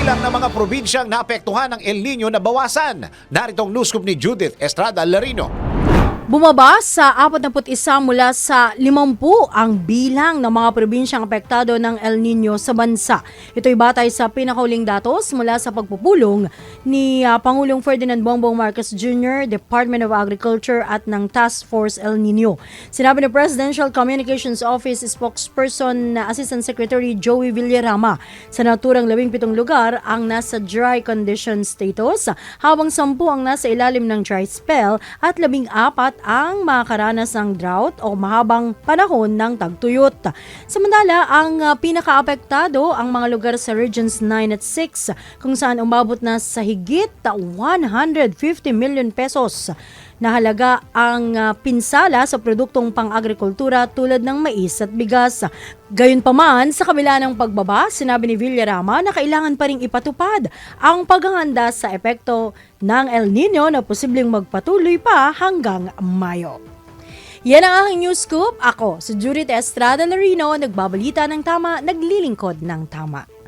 bilang ng mga probinsyang naapektuhan ng El Nino na bawasan. Naritong news ni Judith Estrada Larino. Bumaba sa 41 mula sa 50 ang bilang ng mga probinsyang apektado ng El Nino sa bansa. Ito'y batay sa pinakauling datos mula sa pagpupulong ni ah, Pangulong Ferdinand Bongbong Marcos Jr., Department of Agriculture at ng Task Force El Nino. Sinabi ni Presidential Communications Office spokesperson na Assistant Secretary Joey Villarama sa naturang 17 lugar ang nasa dry condition status habang 10 ang nasa ilalim ng dry spell at 14 ang makakaranas ng drought o mahabang panahon ng tagtuyot. Samantala, ang uh, pinakaapektado ang mga lugar sa Regions 9 at 6 kung saan umabot na sa higit 150 million pesos na halaga ang uh, pinsala sa produktong pang-agrikultura tulad ng mais at bigas. Gayunpaman, sa kabila ng pagbaba, sinabi ni Villarama na kailangan pa ring ipatupad ang paghahanda sa epekto ng El Nino na posibleng magpatuloy pa hanggang Mayo. Yan ang aking news scoop. Ako, si Judith Estrada Larino, nagbabalita ng tama, naglilingkod ng tama.